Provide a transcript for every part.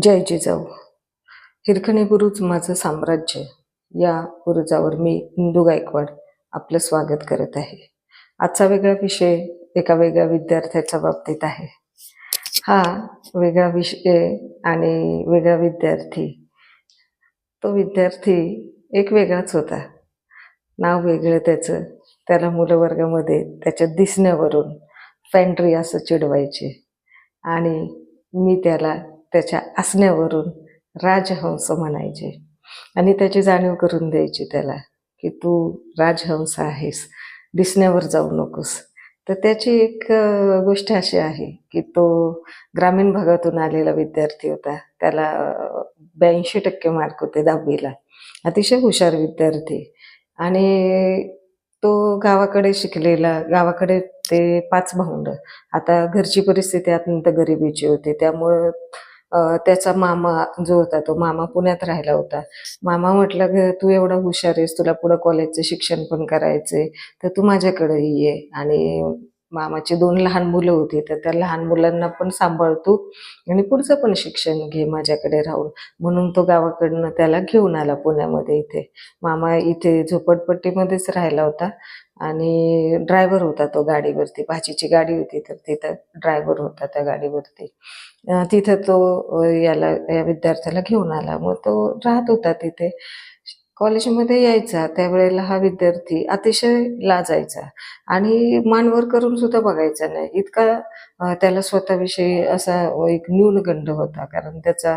जय जिजाऊ. हिरकणी गुरुच माझं साम्राज्य. या गुरुजावर मी इंदू गायकवाड आपलं स्वागत करत आहे. आजचा वेगळा विषय एका वेगळ्या विद्यार्थ्याच्या बाबतीत आहे. हा वेगळा विषय आणि वेगळा विद्यार्थी. तो विद्यार्थी एक वेगळाच होता. नाव वेगळं त्याचं. त्याला मुलं वर्गामध्ये त्याच्या दिसण्यावरून फॅन्ट्री असं चिडवायचे. आणि मी त्याला त्याच्या असण्यावरून राजहंस म्हणायचे. आणि त्याची जाणीव करून द्यायची त्याला की तू राजहंस आहेस दिसण्यावर जाऊ नकोस. तर त्याची एक गोष्ट अशी आहे की तो ग्रामीण भागातून आलेला विद्यार्थी होता. त्याला ब्याऐंशी टक्के मार्क होते दहावीला. अतिशय हुशार विद्यार्थी. आणि तो गावाकडे शिकलेला गावाकडे ते पाच भाऊंड आता घरची परिस्थिती अत्यंत गरिबीची होती. त्यामुळं त्याचा मामा जो होता तो मामा पुण्यात राहिला होता. मामा म्हटलं ग तू एवढा हुशार आहेस तुला पुढं कॉलेजचं शिक्षण पण करायचंय तर तू माझ्याकडे ये. आणि मामाची दोन लहान मुलं होती तर त्या लहान मुलांना पण सांभाळतो आणि पुढचं पण शिक्षण घे माझ्याकडे राहून. म्हणून तो गावाकडनं त्याला घेऊन आला पुण्यामध्ये इथे. मामा इथे झोपडपट्टीमध्येच राहिला होता. आणि ड्रायव्हर होता तो गाडीवरती. भाजीची गाडी होती तर तिथं ड्रायव्हर होता त्या गाडीवरती. तिथं तो याला या विद्यार्थ्याला घेऊन आला. मग तो राहत होता तिथे. कॉलेजमध्ये यायचा त्यावेळेला हा विद्यार्थी अतिशय लाजायचा आणि मानवर करून सुद्धा बघायचा नाही. इतका त्याला स्वतःविषयी असा एक न्यूनगंड होता कारण त्याचा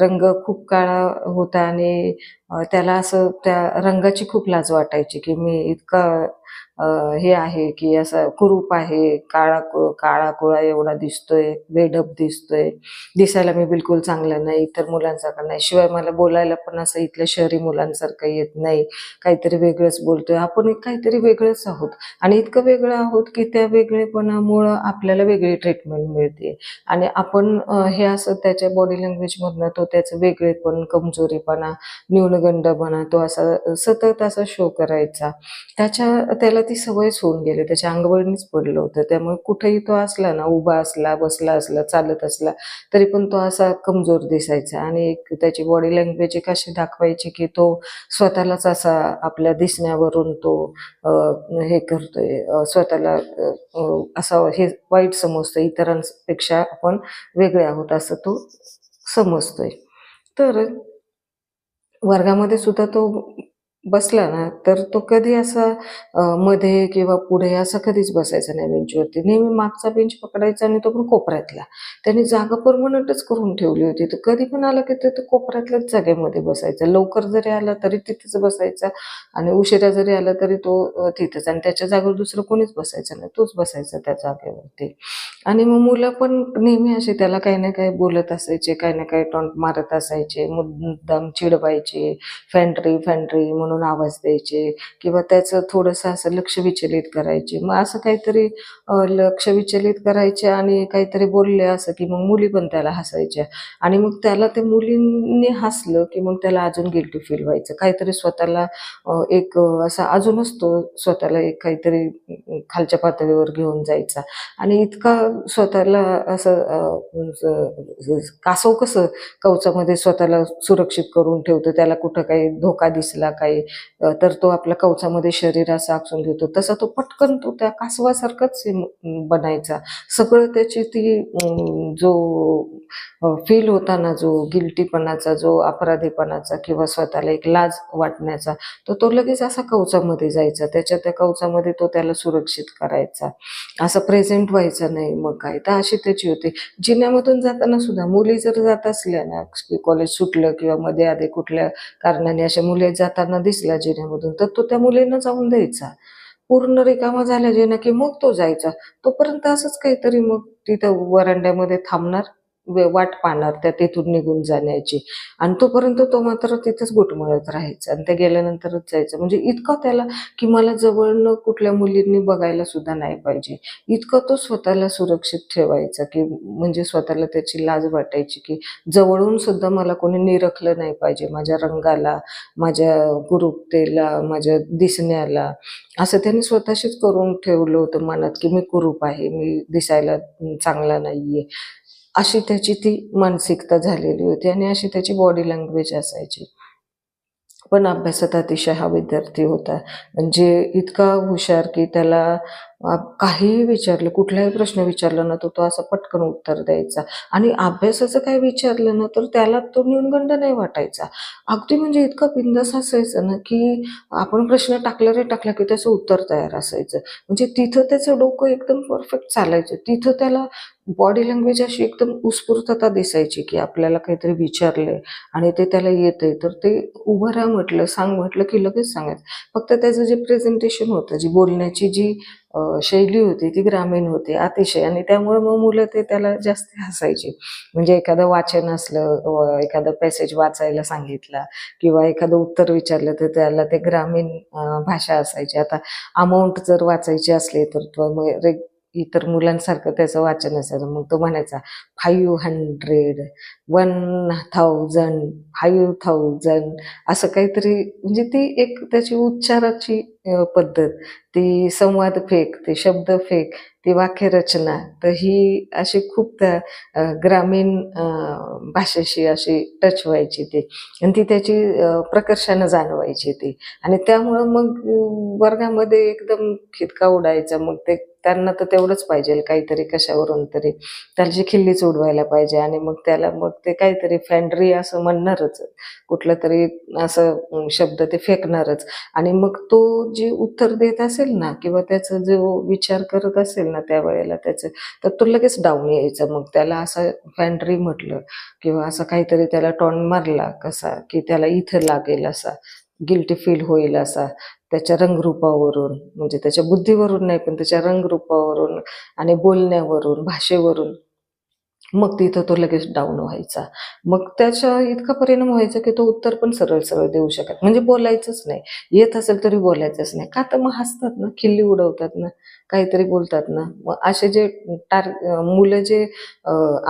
रंग खूप काळा होता आणि त्याला असं त्या रंगाची खूप लाज वाटायची की मी इतका हे आहे की असा कुरूप आहे काळा को- काळा कुळा एवढा दिसतोय बेडप दिसतोय. दिसायला मी बिलकुल चांगला नाही इतर मुलांसारखा नाही. शिवाय मला बोलायला पण असं इथल्या शहरी मुलांसारखं येत नाही. काहीतरी वेगळंच बोलतोय. आपण एक काहीतरी वेगळंच आहोत. आणि इतकं वेगळं आहोत की त्या वेगळेपणामुळं आपल्याला वेगळी ट्रीटमेंट मिळते. आणि आपण हे असं त्याच्या बॉडी लँग्वेजमधनं तो त्याचं वेगळेपण कमजोरीपणा न्यूनगंडपणा तो असा सतत असा शो करायचा. त्याच्या त्याला ती सवयच होऊन गेली. त्याच्या अंगवळणीच पडलं होतं. त्यामुळे कुठेही तो असला ना उभा असला बसला असला चालत असला तरी पण तो असा कमजोर दिसायचा. आणि एक त्याची बॉडी लँग्वेज एक अशी दाखवायची की तो स्वतःलाच असा आपल्या दिसण्यावरून तो हे करतोय. स्वतःला असा हे वाईट समजतोय. इतरांपेक्षा आपण वेगळे आहोत असं तो समजतोय. तर वर्गामध्ये सुद्धा तो बसला ना तर तो कधी असा मध्ये किंवा पुढे असं कधीच बसायचा नाही बेंचवरती. नेहमी मागचा बेंच पकडायचा आणि तो पण कोपऱ्यातला. त्यांनी जागा परमनंटच करून ठेवली होती. तर कधी पण आला की ते तो कोपऱ्यातल्याच जागेमध्ये बसायचा. लवकर जरी आला तरी तिथेच बसायचा आणि उशिरा जरी आला तरी तो तिथेच आणि त्याच्या जागेवर दुसरं कोणीच बसायचं नाही. तोच बसायचा त्या जागेवरती. आणि मग मुलं पण नेहमी असे त्याला काही ना काही बोलत असायचे काही ना काही टॉन्ट मारत असायचे. मुद्दाम चिडवायचे. फॅन्ट्री फॅन्ट्री म्हणून आवाज द्यायचे किंवा त्याचं थोडंसं असं लक्ष विचलित करायचे. मग असं काहीतरी लक्ष विचलित करायचे आणि काहीतरी बोलले असं की मग मुली पण त्याला हसायच्या. आणि मग त्याला ते मुलींनी हसलं की मग त्याला अजून गिल्टी फील व्हायचं. काहीतरी स्वतःला एक असा अजूनच तो स्वतःला एक काहीतरी खालच्या पातळीवर घेऊन जायचा. आणि इतका स्वतःला असं कासव कसं कवचामध्ये स्वतःला सुरक्षित करून ठेवतो? त्याला कुठं काही धोका दिसला काही तर तो आपल्या कवचामध्ये शरीरास आखून घेतो. तसा तो पटकन तो त्या कासवासारखाच बनायचा. सगळं त्याची ती जो फील होता ना जो गिल्टीपणाचा जो अपराधीपणाचा किंवा स्वतःला एक लाज वाटण्याचा तर तो लगेच असा कवचामध्ये जायचा. त्याच्या त्या कवचामध्ये तो त्याला सुरक्षित करायचा. असं प्रेझेंट व्हायचं नाही मग काय. तर अशी त्याची होती. जिन्यामधून जाताना सुद्धा मुली जर जात असल्या ना कॉलेज सुटलं किंवा मध्ये आधी कुठल्या कारणाने अशा मुली जाताना दिसल्या जिन्यामधून तर तो त्या मुलींना जाऊन द्यायचा. पूर्ण रिकामा झाला जिना की मग तो जायचा. तोपर्यंत असंच काहीतरी मग तिथं वरांड्यामध्ये थांबणार. वाट पाहणार त्या तिथून निघून जाण्याची. आणि तोपर्यंत तो मात्र तिथेच घुटमळत राहायचा. आणि ते गेल्यानंतरच जायचं. म्हणजे इतकं त्याला की मला जवळनं कुठल्या मुलींनी बघायला सुद्धा नाही पाहिजे. इतकं तो स्वतःला सुरक्षित ठेवायचा की म्हणजे स्वतःला त्याची लाज वाटायची की जवळून सुद्धा मला कोणी निरखलं नाही पाहिजे. माझ्या रंगाला माझ्या कुरूपतेला माझ्या दिसण्याला. असं त्यांनी स्वतःशीच करून ठेवलं होतं मनात की मी कुरूप आहे मी दिसायला चांगला नाहीये. अशी त्याची ती मानसिकता झालेली होती आणि अशी त्याची बॉडी लँग्वेज असायची. पण अभ्यासात अतिशय हा विद्यार्थी होता. म्हणजे इतका हुशार की त्याला काहीही विचारलं कुठलाही प्रश्न विचारला ना तर तो असं पटकन उत्तर द्यायचा. आणि अभ्यासाचं काय विचारलं ना तर त्याला तो न्यूनगंड नाही वाटायचा. अगदी म्हणजे इतका बिंदास असायचं ना की आपण प्रश्न टाकला रे टाकला की त्याचं उत्तर तयार असायचं. म्हणजे तिथं त्याचं डोकं एकदम परफेक्ट चालायचं. तिथं त्याला बॉडी लँग्वेज अशी एकदम उत्स्फूर्तता दिसायची की आपल्याला काहीतरी विचारलंय आणि ते त्याला येतंय. तर ते उभं राहा म्हटलं सांग म्हटलं की लगेच सांगायचं. फक्त त्याचं जे प्रेझेंटेशन होतं जी बोलण्याची जी शैली होती ती ग्रामीण होती अतिशय. आणि त्यामुळे मग मुलं ते त्याला जास्त हसायची. म्हणजे एखादं वाचन असलं एखादं पॅसेज वाचायला सांगितला किंवा एखादं उत्तर विचारलं तर त्याला ते ग्रामीण भाषा असायची. आता अमाऊंट जर वाचायची असली तर तो मग इतर मुलांसारखं त्याचं वाचन असायचं. मग तो म्हणायचा five hundred one thousand five thousand असं काहीतरी म्हणजे ती एक त्याची उच्चाराची पद्धत. ती संवाद फेक ते शब्द फेक ती वाक्यरचना. तर ही अशी खूप त्या ग्रामीण भाषेशी अशी टच व्हायची ती. आणि ती त्याची प्रकर्षानं जाणवायची ती. आणि त्यामुळं मग वर्गामध्ये एकदम खिदका उडायचा. मग ते त्यांना तर तेवढंच पाहिजे काहीतरी कशावरून तरी. त्याची खिल्लीच उडवायला पाहिजे आणि मग त्याला मग ते काहीतरी फॅन्ड्री असं म्हणणारच. कुठलं तरी असं शब्द ते फेकणारच. आणि मग तो जे उत्तर देत असेल ना किंवा त्याचा जो विचार करत असेल ना त्यावेळेला त्याचं. तर तो लगेच डाऊन यायचा. मग त्याला असं फॅन्ड्री म्हटलं किंवा असं काहीतरी त्याला टॉन मारला कसा की त्याला इथं लागेल असा गिल्टी फील होईल असा. त्याच्या रंगरूपावरून म्हणजे त्याच्या बुद्धीवरून नाही पण त्याच्या रंगरूपावरून आणि बोलण्यावरून भाषेवरून मग तिथं तो लगेच डाऊन व्हायचा. मग त्याच्या इतका परिणाम व्हायचा की तो उत्तर पण सरळ सरळ देऊ शकत म्हणजे बोलायचंच नाही. येत असेल तरी बोलायचंच नाही. का तर मग हसतात ना खिल्ली उडवतात ना काहीतरी बोलतात ना. मग असे जे टार मुलं जे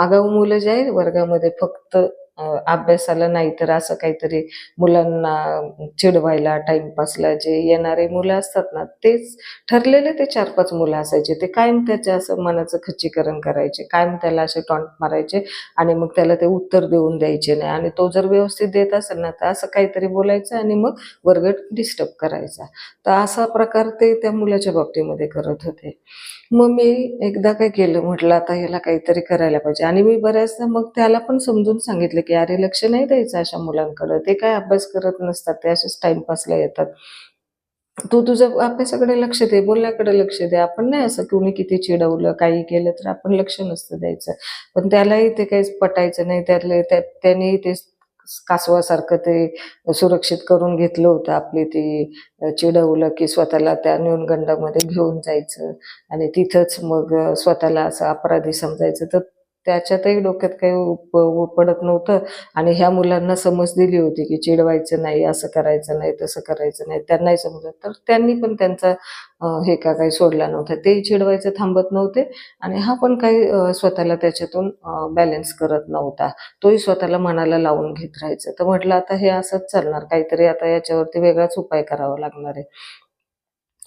आगाऊ मुलं जे आहे वर्गामध्ये फक्त अभ्यासाला नाही तर असं काहीतरी मुलांना चिडवायला टाइमपासला जे येणारे मुलं असतात ना तेच ठरलेले ते चार पाच मुलं असायचे. ते कायम त्याच्या असं मनाचं खच्चीकरण करायचे कायम त्याला असे टॉन्ट मारायचे आणि मग त्याला ते उत्तर देऊन द्यायचे नाही. आणि तो जर व्यवस्थित देत असेल ना तर असं काहीतरी बोलायचं आणि मग वर्ग डिस्टर्ब करायचा. तर असा प्रकार ते त्या मुलाच्या बाबतीमध्ये करत होते. मग मी एकदा काय केलं म्हटलं आता ह्याला काहीतरी करायला पाहिजे. आणि मी बऱ्याचदा मग त्याला पण समजून सांगितलं की अरे लक्ष नाही द्यायचं अशा मुलांकडं. ते काय अभ्यास करत नसतात ते असेच टाइमपासला येतात. तू तुझ्या अभ्यासाकडे लक्ष दे बोलण्याकडे लक्ष दे. आपण नाही असं कोणी किती चिडवलं काही केलं तर आपण लक्ष नसतं द्यायचं. पण त्यालाही ते काही पटायचं नाही. त्यातले त्या त्यांनी ते कासवासारखं ते सुरक्षित करून घेतलं होतं. आपली ती चिडवलं की स्वतःला त्या न्यूनगंडामध्ये घेऊन जायचं. आणि तिथंच मग स्वतःला असं अपराधी समजायचं. तर त्याच्यातही डोक्यात काही उप पडत नव्हतं. आणि ह्या मुलांना समज दिली होती की चिडवायचं नाही असं करायचं नाही तसं करायचं नाही त्यांनाही समजत तर त्यांनी पण त्यांचा हे का काही सोडला नव्हता. तेही चिडवायचं थांबत नव्हते. आणि हा पण काही स्वतःला त्याच्यातून बॅलन्स करत नव्हता. तोही स्वतःला मनाला लावून घेत राहायचं. तर म्हटलं आता हे असंच चालणार. काहीतरी आता याच्यावरती वेगळाच उपाय करावा लागणार आहे.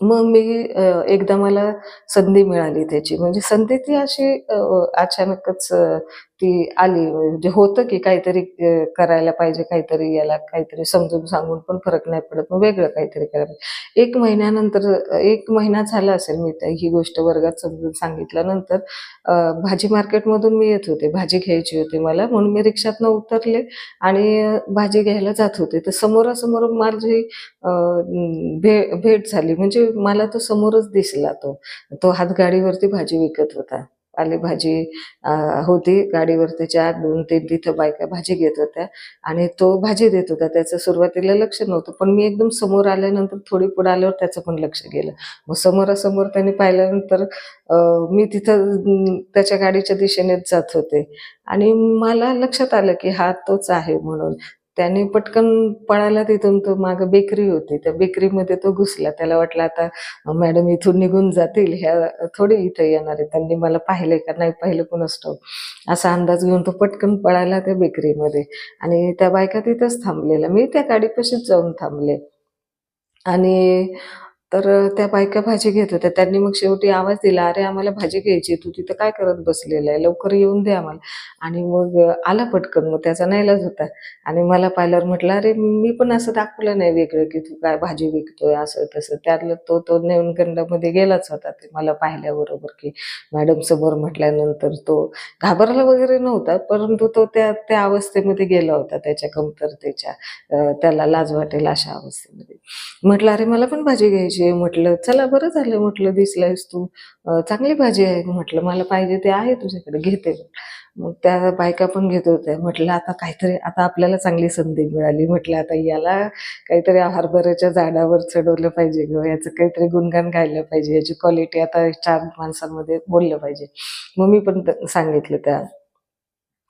मग मी एकदा मला संधी मिळाली त्याची. म्हणजे संधी ती अशी अचानकच ती आली. म्हणजे होतं की काहीतरी करायला पाहिजे काहीतरी याला काहीतरी समजून सांगून पण फरक नाही पडत. मग वेगळं काहीतरी करायला पाहिजे. एक महिन्यानंतर एक महिना झाला असेल मी त्या ही गोष्ट वर्गात समजून सांगितल्यानंतर भाजी मार्केटमधून मी येत होते. भाजी घ्यायची होती मला म्हणून मी रिक्षातनं उतरले आणि भाजी घ्यायला जात होते. तर समोरासमोर माझी भे भेट झाली. म्हणजे मला तो समोरच दिसला तो. तो हातगाडीवरती भाजी विकत होता. पालेभाजी होती. गाडीवर त्याच्या दोन तीन तिथं बायका भाजी घेत होत्या आणि तो भाजी देत होता. त्याचं सुरुवातीला लक्ष नव्हतं पण मी एकदम समोर आल्यानंतर थोडी पुढे आल्यावर त्याचं पण लक्ष गेलं. मग समोरासमोर त्याने पाहिल्यानंतर मी तिथं त्याच्या गाडीच्या दिशेनेच जात होते. आणि मला लक्षात आलं की हा तोच आहे म्हणून. त्याने पटकन पळायला तिथून तो मागं बेकरी होती. त्या बेकरीमध्ये तो घुसला. त्याला वाटलं आता मॅडम इथून निघून जातील. ह्या थोडी इथं येणार आहे त्यांनी मला पाहिले का? नाही पाहिलं कोणच ठाऊक. असा अंदाज घेऊन तो पटकन पळाला त्या बेकरीमध्ये. आणि त्या बायका तिथंच थांबलेल्या. मी त्या गाडीपाशीच जाऊन थांबले. आणि तर त्या बायका भाजी घेत होत्या. त्यांनी मग शेवटी आवाज दिला अरे आम्हाला भाजी घ्यायची तू तिथं काय करत बसलेला आहे? लवकर येऊन दे आम्हाला. आणि मग आला पटकन. मग त्याचा नाहीलाच होता. आणि मला पाहिल्यावर म्हटलं अरे मी पण असं दाखवलं नाही वेगळं की तू काय भाजी विकतोय असं तसं. त्यातलं तो तो नेमगंडामध्ये गेलाच होता. ते मला पाहिल्याबरोबर की मॅडम समोर म्हटल्यानंतर तो घाबरला वगैरे नव्हता परंतु तो त्या त्या अवस्थेमध्ये गेला होता त्याच्या कमतरतेच्या त्याला लाज वाटेल अशा अवस्थेमध्ये. म्हटलं अरे मला पण भाजी घ्यायची पाहिजे म्हटलं चला बरं झालं म्हटलं दिसलायस तू. चांगली भाजी आहे म्हटलं मला पाहिजे ते आहे तुझ्याकडे घेते. मग त्या बायका पण घेत होत्या. म्हटलं आता काहीतरी आता आपल्याला चांगली संधी मिळाली. म्हटलं आता याला काहीतरी हरभऱ्याच्या झाडावर चढवलं पाहिजे ग याचं काहीतरी गुणगान गायलं पाहिजे. याची क्वालिटी आता चार माणसांमध्ये बोललं पाहिजे. मग मी पण सांगितलं त्या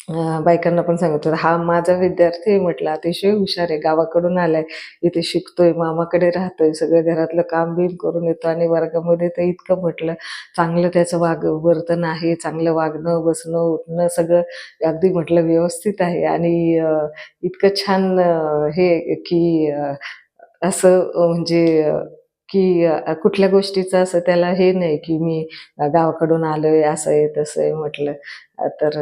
बायकांना पण सांगितलं हा माझा विद्यार्थी आहे म्हटलं अतिशय हुशार आहे गावाकडून आलाय इथे शिकतोय मामाकडे राहतोय सगळं घरातलं काम बिम करून येतो आणि वर्गामध्ये तर इतकं म्हटलं चांगलं त्याचं वाग वर्तन आहे चांगलं वागणं बसणं उठणं सगळं अगदी म्हटलं व्यवस्थित आहे आणि इतकं छान हे की असं म्हणजे की कुठल्या गोष्टीचं असं त्याला हे नाही की मी गावाकडून आलोय असं आहे तसं आहे म्हटलं. तर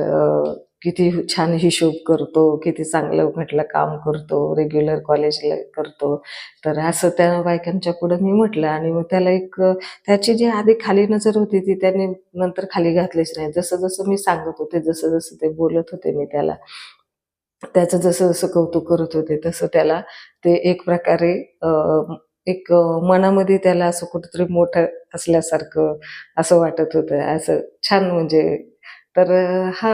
किती छान हिशोब करतो किती चांगलं म्हटलं काम करतो रेग्युलर कॉलेजला करतो. तर असं त्या बायकांच्या पुढं मी म्हटलं आणि मग त्याला एक त्याची जी आधी खाली नजर होती ती त्याने नंतर खाली घातलीच नाही. जसं जसं मी सांगत होते जसं जसं ते बोलत होते मी त्याला त्याचं जसं जसं कौतुक करत होते तसं त्याला ते एक प्रकारे एक मनामध्ये त्याला असं कुठंतरी मोठं असल्यासारखं असं वाटत होतं. असं छान म्हणजे तर हा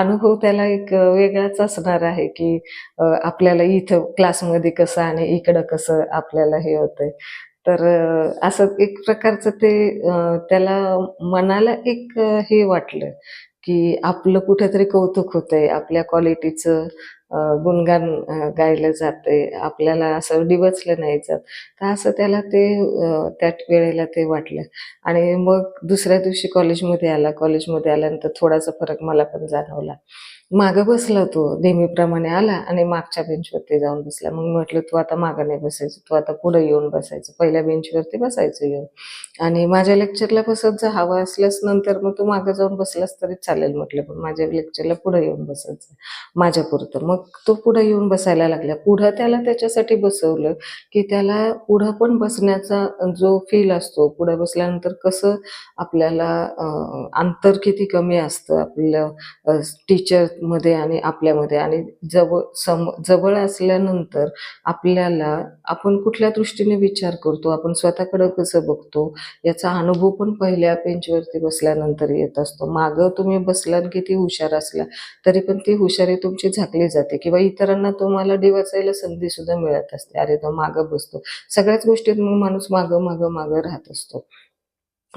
अनुभव त्याला एक वेगळाच असणार आहे की आपल्याला इथं क्लासमध्ये कसं आणि इकडं कसं आपल्याला हे होतंय. तर असं एक प्रकारचं ते त्याला मनाला एक हे वाटलं की आपलं कुठेतरी कौतुक होतंय आपल्या क्वालिटीचं गुणगान गायलं जाते आपल्याला असं डिवचलं नाही जात. तर असं त्याला ते त्या वेळेला ते वाटलं. आणि मग दुसऱ्या दिवशी कॉलेजमध्ये आला. कॉलेजमध्ये आल्यानंतर थोडासा फरक मला पण जाणवला. मागं बसला तो नेहमीप्रमाणे आला आणि मागच्या बेंचवरती जाऊन बसला. मग म्हटलं तू आता मागं नाही बसायचं तू आता पुढे येऊन बसायचं. पहिल्या बेंचवरती बसायचं येऊन. आणि माझ्या लेक्चरला बसत जा हवा असल्यास नंतर मग तू मागं जाऊन बसलास तरी चालेल म्हटलं. पण माझ्या लेक्चरला पुढे येऊन बसायचं माझ्या पुरतं. मग तो पुढे येऊन बसायला लागला. पुढं त्याला त्याच्यासाठी बसवलं की त्याला पुढं पण बसण्याचा जो फील असतो पुढे बसल्यानंतर कसं आपल्याला अंतर किती कमी असतं आपलं टीचर मध्ये आणि आपल्यामध्ये. आणि जवळ सम जवळ असल्यानंतर आपल्याला आपण कुठल्या दृष्टीने विचार करतो आपण स्वतःकडं कसं बघतो याचा अनुभव पण पहिल्या बेंचवरती बसल्यानंतर येत असतो. मागं तुम्ही बसलात किती हुशार असला तरी पण ती हुशारी तुमची झाकली जाते किंवा इतरांना तुम्हाला डिवाचायला संधी सुद्धा मिळत असते. अरे तो मागं बसतो. सगळ्याच गोष्टीत मग माणूस मागं मागं मागं राहत असतो.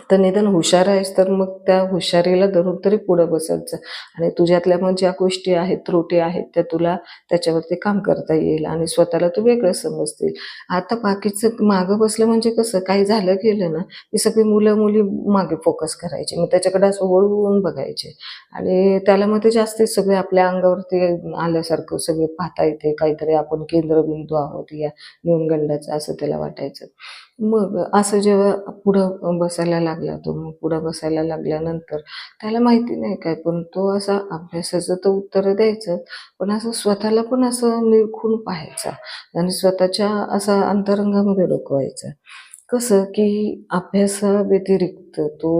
तर निदान हुशार आहेस तर मग त्या हुशारीला धरून तरी पुढं बसत जा आणि तुझ्यातल्या मग ज्या गोष्टी आहेत त्रुटी आहेत त्या तुला त्याच्यावरती काम करता येईल आणि स्वतःला तू वेगळं समजतील. आता बाकीचं मागं बसलं म्हणजे कसं? काही झालं गेलं ना की सगळी मुलं मुली मागे फोकस करायचे. मग त्याच्याकडे असं वळवून बघायचे. आणि त्याला मग ते जास्त सगळे आपल्या अंगावरती आल्यासारखं सगळे पाहता येते. काहीतरी आपण केंद्रबिंदू आहोत या न्यूनगंडाचं असं त्याला वाटायचं. मग असं जेव्हा पुढं बसायला लागला तो मग पुढं बसायला लागल्यानंतर त्याला माहिती नाही काय पण तो असा अभ्यासाचं तर उत्तर द्यायचं पण असं स्वतःला पण असं निरखून पाहायचा आणि स्वतःच्या असा अंतरंगामध्ये डोकवायचा. कसं की अभ्यासाव्यतिरिक्त तो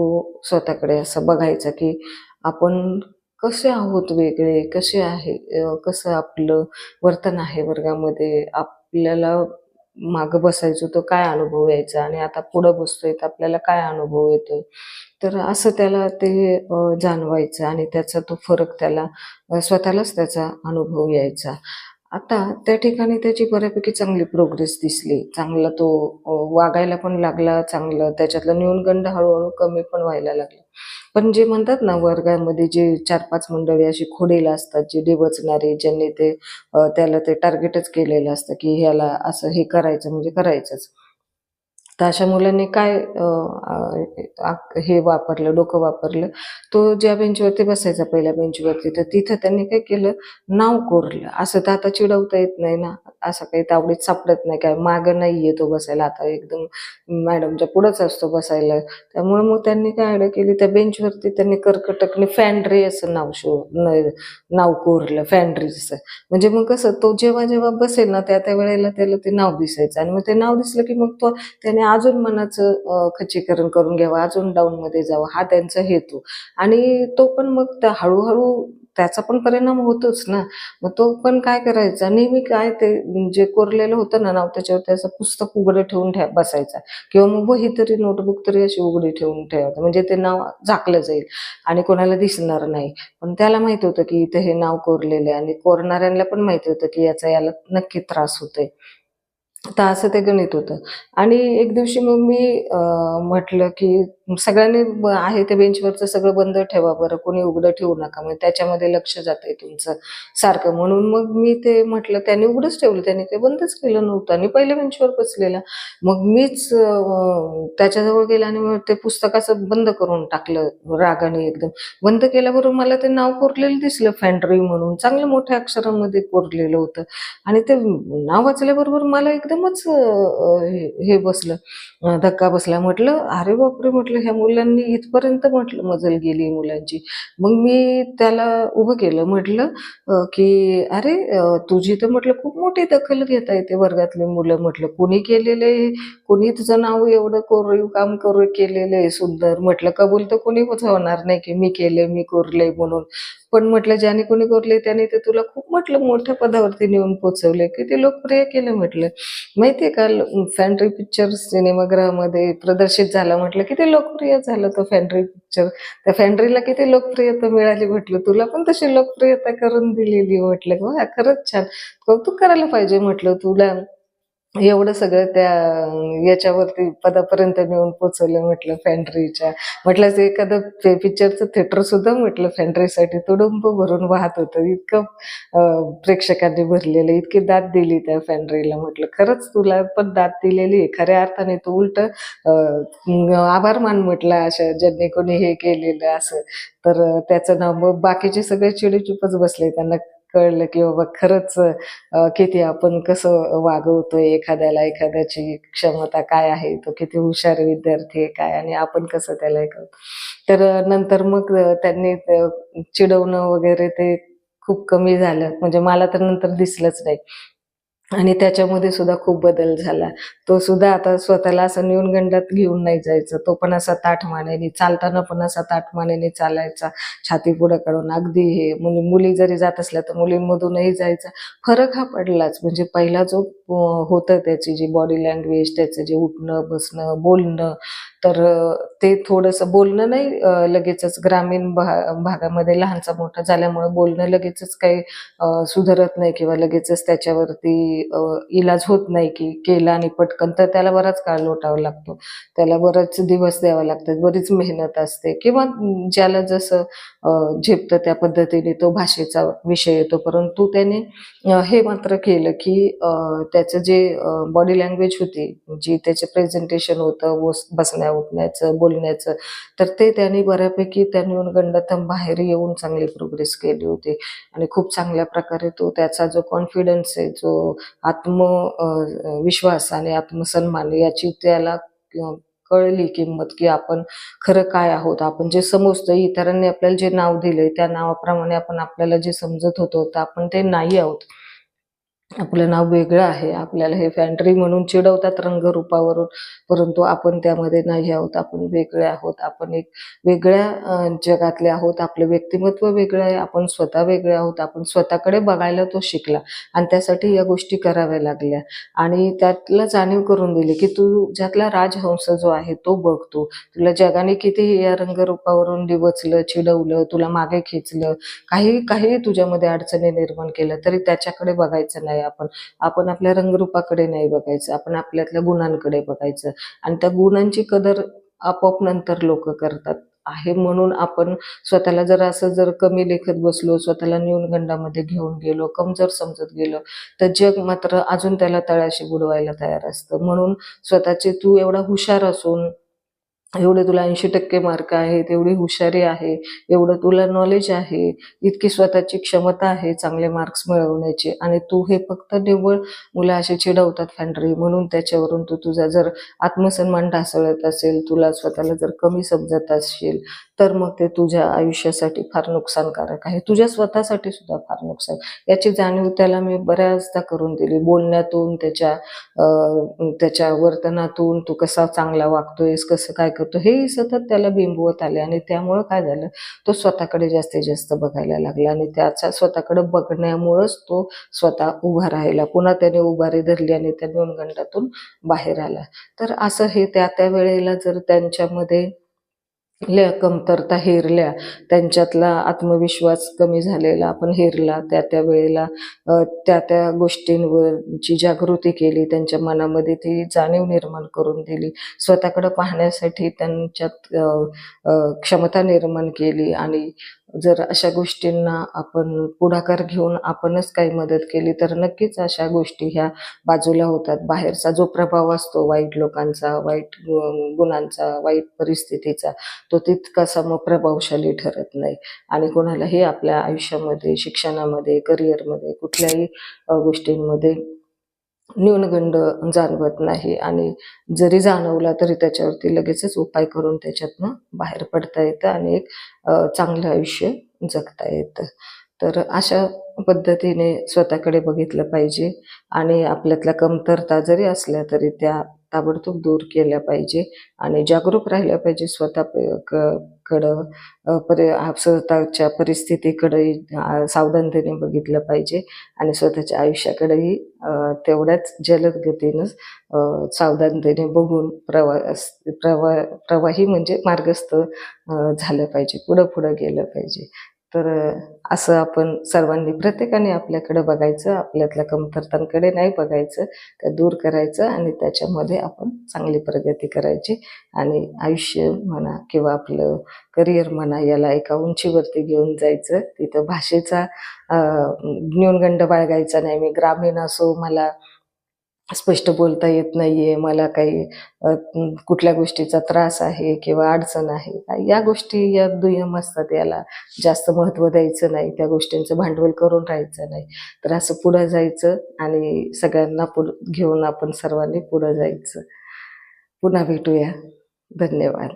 स्वतःकडे असं बघायचा की आपण कसे आहोत वेगळे कसे आहे कसं आपलं वर्तन आहे वर्गामध्ये आपल्याला मागं बसायचो तर काय अनुभव यायचा आणि आता पुढं बसतोय तर आपल्याला काय अनुभव येतोय? तर असं त्याला ते जाणवायचं आणि त्याचा तो फरक त्याला स्वतःलाच त्याचा अनुभव यायचा. आता त्या ठिकाणी त्याची बऱ्यापैकी चांगली प्रोग्रेस दिसली. चांगला तो वागायला पण लागला चांगलं त्याच्यातलं न्यूनगंड हळूहळू कमी पण व्हायला लागला. पण जे म्हणतात ना वर्गामध्ये जे चार पाच मंडळी अशी खोडेला असतात जे डिवचणारे ज्यांनी ते त्याला ते टार्गेटच केलेलं असतं की ह्याला असं हे करायचं म्हणजे करायचंच. तर अशा मुलांनी काय हे वापरलं डोकं वापरलं? तो ज्या बेंचवरती बसायचा पहिल्या बेंचवरती तर तिथं त्यांनी काय केलं? नाव कोरलं. असं तर आता चिडवता येत नाही ना. असं काही तावडीत सापडत नाही. काय मागं नाहीये तो बसायला. आता एकदम मॅडमच्या पुढंच असतो बसायला. त्यामुळे मग त्यांनी काय आयडिया केली? त्या बेंचवरती त्यांनी कर्कटकने फॅन्ड्री असं नाव शो नाव कोरलं. फॅन्ड्रीचं म्हणजे मग कसं तो जेव्हा जेव्हा बसेल ना त्या त्या वेळेला त्याला ते नाव दिसायचं. आणि मग ते नाव दिसलं की मग तो त्याने अजून मनाचं खचीकरण खच्चीकरण करून घ्यावं अजून डाऊन मध्ये जावं हा त्यांचा हेतू. आणि तो पण मग त्या हळूहळू त्याचा पण परिणाम होतोच ना. मग तो पण काय करायचा? नेहमी काय ते जे कोरलेलं होतं ना नाव त्याच्यावर त्याचं पुस्तक उघडं ठेवून ठेव बसायचा. किंवा मग वही तरी नोटबुक तरी अशी उघडी ठेवून ठेवायचं म्हणजे ते नाव झाकलं जाईल आणि कोणाला दिसणार नाही. पण त्याला माहीत होतं की इथे हे नाव कोरलेलं आहे आणि कोरणाऱ्यांना पण माहिती होतं की याचा याला नक्की त्रास होतोय. तर असं ते गणित होतं. आणि एक दिवशी मग मी म्हटलं की सगळ्यांनी आहे ते बेंचवरचं सगळं बंद ठेवा बरं कोणी उघडं ठेवू नका. मग त्याच्यामध्ये लक्ष जातंय तुमचं सारखं. म्हणून मग मी ते म्हटलं त्यांनी उघडंच ठेवलं. त्यांनी ते बंदच केलं नव्हतं. आणि पहिल्या बेंचवर बसलेला. मग मीच त्याच्याजवळ गेला आणि मग ते पुस्तकाचं बंद करून टाकलं रागाने एकदम. बंद केल्याबरोबर मला ते नाव कोरलेलं दिसलं फॅन्ड्री म्हणून. चांगलं मोठ्या अक्षरांमध्ये कोरलेलं होतं. आणि ते नाव वाचल्याबरोबर मला एकदम एकदमच हे बसलं. धक्का बसला. म्हटलं अरे बापरे! म्हटलं ह्या मुलांनी इथपर्यंत म्हटलं मजल गेली मुलांची. मग मी त्याला उभं केलं. म्हटलं की अरे तुझी तर म्हटलं खूप मोठी दखल घेता येते वर्गातले मुलं. म्हटलं कोणी केलेले कोणी तुझं नाव एवढं कोरीव काम करू केलेलं आहे सुंदर? म्हटलं कबूल तर कोणी होणार नाही की मी केले मी कोरले म्हणून. पण म्हटलं ज्याने कोणी कोरले त्याने ते तुला खूप म्हटलं मोठ्या पदावरती नेऊन पोचवले. किती लोकप्रिय केलं म्हटलं. माहितीये का फॅन्ट्री पिक्चर सिनेमागृहामध्ये प्रदर्शित झाला म्हटलं किती लोकप्रिय झालं तो फॅन्ड्री पिक्चर. त्या फॅन्ड्रीला किती लोकप्रियता मिळाली म्हटलं. तुला पण तशी लोकप्रियता करून दिलेली म्हटलं. खरंच छान. कौतुक करायला पाहिजे म्हटलं तुला. एवढं सगळं त्या याच्यावरती पदापर्यंत नेऊन पोचवलं म्हटलं फॅन्ड्रीच्या म्हटलं ते एखादं पिक्चरचं थिएटर सुद्धा म्हटलं फॅन्ड्रीसाठी तुडुंब भरून वाहत होतं. इतकं प्रेक्षकांनी भरलेलं इतकी दाद दिली त्या फॅन्ड्रीला म्हटलं खरंच तुला पण दाद दिलेली आहे. खऱ्या अर्थाने तू उलट आभार मान म्हटलं अशा ज्यांनी कोणी हे केलेलं असं. तर त्याचं नाव मग बाकीचे सगळे चिडीचुपच बसले. त्यांना कळलं की बाबा खरंच किती आपण कसं वागवतोय एखाद्याला एखाद्याची क्षमता काय आहे तो किती हुशार विद्यार्थी आहे काय आणि आपण कसं त्याला हे करतो. तर नंतर मग त्यांनी चिडवणं वगैरे ते खूप कमी झालं. म्हणजे मला तर नंतर दिसलंच नाही. आणि त्याच्यामध्ये सुद्धा खूप बदल झाला. तो सुद्धा आता स्वतःला असं न्यूनगंडात घेऊन नाही जायचं. तो पण असा ताठ मानेने चालताना पण असा ताठ मानेने चालायचा. छाती पुढे काढून अगदी हे म्हणजे मुली जरी जात असल्या तर मुलींमधूनही जायचा. फरक हा पडलाच. म्हणजे पहिला जो होतं त्याची जी बॉडी लँग्वेज त्याचं जे उठणं बसणं बोलणं तर ते थोडंसं बोलणं नाही लगेचच ग्रामीण भा भागामध्ये लहानचा मोठा झाल्यामुळे बोलणं लगेचच काही सुधारत नाही किंवा लगेचच त्याच्यावरती इलाज होत नाही की केला आणि पटकन. तर त्याला बराच काळ लोटावा लागतो. त्याला बरेच दिवस द्यावा लागतात बरीच मेहनत असते किंवा ज्याला जसं झेपतं त्या पद्धतीने तो भाषेचा विषय येतो. परंतु त्याने हे मात्र केलं की त्याचं जे बॉडी लँग्वेज होती जी त्याचे प्रेझेंटेशन होतं बस बसण्या उठण्याचं बोलण्याचं. तर ते त्यांनी बऱ्यापैकी त्यांनी गंडातम बाहेर येऊन चांगली प्रोग्रेस केली होती. आणि खूप चांगल्या प्रकारे तो त्याचा जो कॉन्फिडन्स आहे जो आत्म विश्वास आणि आत्मसन्मान याची त्याला कळली किंमत की आपण खरं काय आहोत. आपण जे समजतो इतरांनी आपल्याला जे नाव दिलंय त्या नावाप्रमाणे आपण आपल्याला जे समजत होतो तर आपण ते नाही आहोत. आपलं नाव वेगळं आहे. आपल्याला हे फॅन्ट्री म्हणून चिडवतात रंगरूपावरून. परंतु आपण त्यामध्ये नाही आहोत. आपण वेगळे आहोत. आपण एक वेगळ्या जगातले आहोत. आपलं व्यक्तिमत्व वेगळं आहे. आपण स्वतः वेगळे आहोत. आपण स्वतःकडे बघायला तो शिकला. आणि त्यासाठी या गोष्टी कराव्या लागल्या. आणि त्यातला जाणीव करून दिली की तू ज्यातला राजहंस जो आहे तो बघतो तुला जगाने किती या रंगरूपावरून डिवचलं चिडवलं तुला मागे खेचलं काही काही तुझ्यामध्ये अडचणी निर्माण केल्या तरी त्याच्याकडे बघायचं नाही. आपण. आपण आपल्या रंगरूपाकडे नाही बघायचं आपण आपल्यातल्या गुणांकडे बघायचं. आणि त्या गुणांची कदर आपोआप नंतर लोक करतात. आहे म्हणून आपण स्वतःला जर असं जर कमी लेखत बसलो स्वतःला न्यूनगंडामध्ये घेऊन गेलो कमजोर समजत गेलो तर जग मात्र अजून त्याला तळाशी बुडवायला तयार असतं. म्हणून स्वतःचे तू एवढा हुशार असून एवढे तुला ऐंशी टक्के मार्क आहेत एवढी हुशारी आहे एवढं तुला नॉलेज आहे इतकी स्वतःची क्षमता आहे चांगले मार्क्स मिळवण्याची आणि तू हे फक्त निव्वळ मुलं असे चिडवतात फॅन्ड्री म्हणून त्याच्यावरून तू तुझा जर आत्मसन्मान ढासळत असेल तुला स्वतःला जर कमी समजत असेल तर मग ते तुझ्या आयुष्यासाठी फार नुकसानकारक आहे. तुझ्या स्वतःसाठी सुद्धा फार नुकसान. याची जाणीव त्याला मी बऱ्याचदा करून दिली. बोलण्यातून त्याच्या त्याच्या वर्तनातून तू कसा चांगला वागतोयस कसं काय करतो हे सतत त्याला बिंबवत आले आणि त्यामुळं काय झालं? तो स्वतःकडे जास्तीत जास्त बघायला लागला आणि त्याचा स्वतःकडे बघण्यामुळंच तो स्वतः उभा राहिला. पुन्हा त्याने उभारी धरली आणि त्या दोन गंडातून बाहेर आला. तर असं हे त्या त्या वेळेला जर त्यांच्यामध्ये ल्या कमतरता हेरल्या त्यांच्यातला आत्मविश्वास कमी झालेला आपण हेरला त्या त्या वेळेला त्या त्या गोष्टींवरची जागृती केली त्यांच्या मनामध्ये ती जाणीव निर्माण करून दिली स्वतःकडे पाहण्यासाठी त्यांच्यात क्षमता निर्माण केली आणि जर अशा गोष्टींना आपण पुढाकार घेऊन आपणच काही मदत केली तर नक्कीच अशा गोष्टी ह्या बाजूला होतात. बाहेरचा जो प्रभाव असतो वाईट लोकांचा वाईट गुणांचा वाईट परिस्थितीचा तो तितकासा मग प्रभावशाली ठरत नाही. आणि कोणालाही आपल्या आयुष्यामध्ये शिक्षणामध्ये करिअरमध्ये कुठल्याही गोष्टींमध्ये न्यूनगंड जाणवत नाही. आणि जरी जाणवला तरी त्याच्यावरती लगेचच उपाय करून त्याच्यातनं बाहेर पडता येतं आणि एक चांगलं आयुष्य जगता येतं. तर अशा पद्धतीने स्वतःकडे बघितलं पाहिजे. आणि आपल्यातल्या कमतरता जरी असल्या तरी त्या ताबडतोब दूर केल्या पाहिजे आणि जागरूक राहिल्या पाहिजे स्वतः क- कडं. परि स्वतःच्या परिस्थितीकडे सावधानतेने बघितलं पाहिजे आणि स्वतःच्या आयुष्याकडेही तेवढ्याच जलद गतीनं सावधानतेने बघून प्रवास प्रवा प्रवाही म्हणजे मार्गस्थ झालं पाहिजे पुढं पुढं गेलं पाहिजे. तर असं आपण सर्वांनी प्रत्येकाने आपल्याकडे बघायचं आपल्यातल्या कमतरतांकडे नाही बघायचं त्या दूर करायचं आणि त्याच्यामध्ये आपण चांगली प्रगती करायची आणि आयुष्य म्हणा किंवा आपलं करिअर म्हणा याला एका उंचीवरती घेऊन जायचं. तिथं भाषेचा ज्ञानगंड बाळगायचा नाही. मी ग्रामीण असो मला स्पष्ट बोलता येत नाहीये. मला काही कुठल्या गोष्टीचा त्रास आहे किंवा अडचण आहे या गोष्टी या दुय्यम असतात. याला जास्त महत्त्व द्यायचं नाही. त्या गोष्टींचं भांडवल करून राहायचं नाही. तर असं पुढं जायचं आणि सगळ्यांना पुढं घेऊन आपण सर्वांनी पुढं जायचं. पुन्हा भेटूया. धन्यवाद.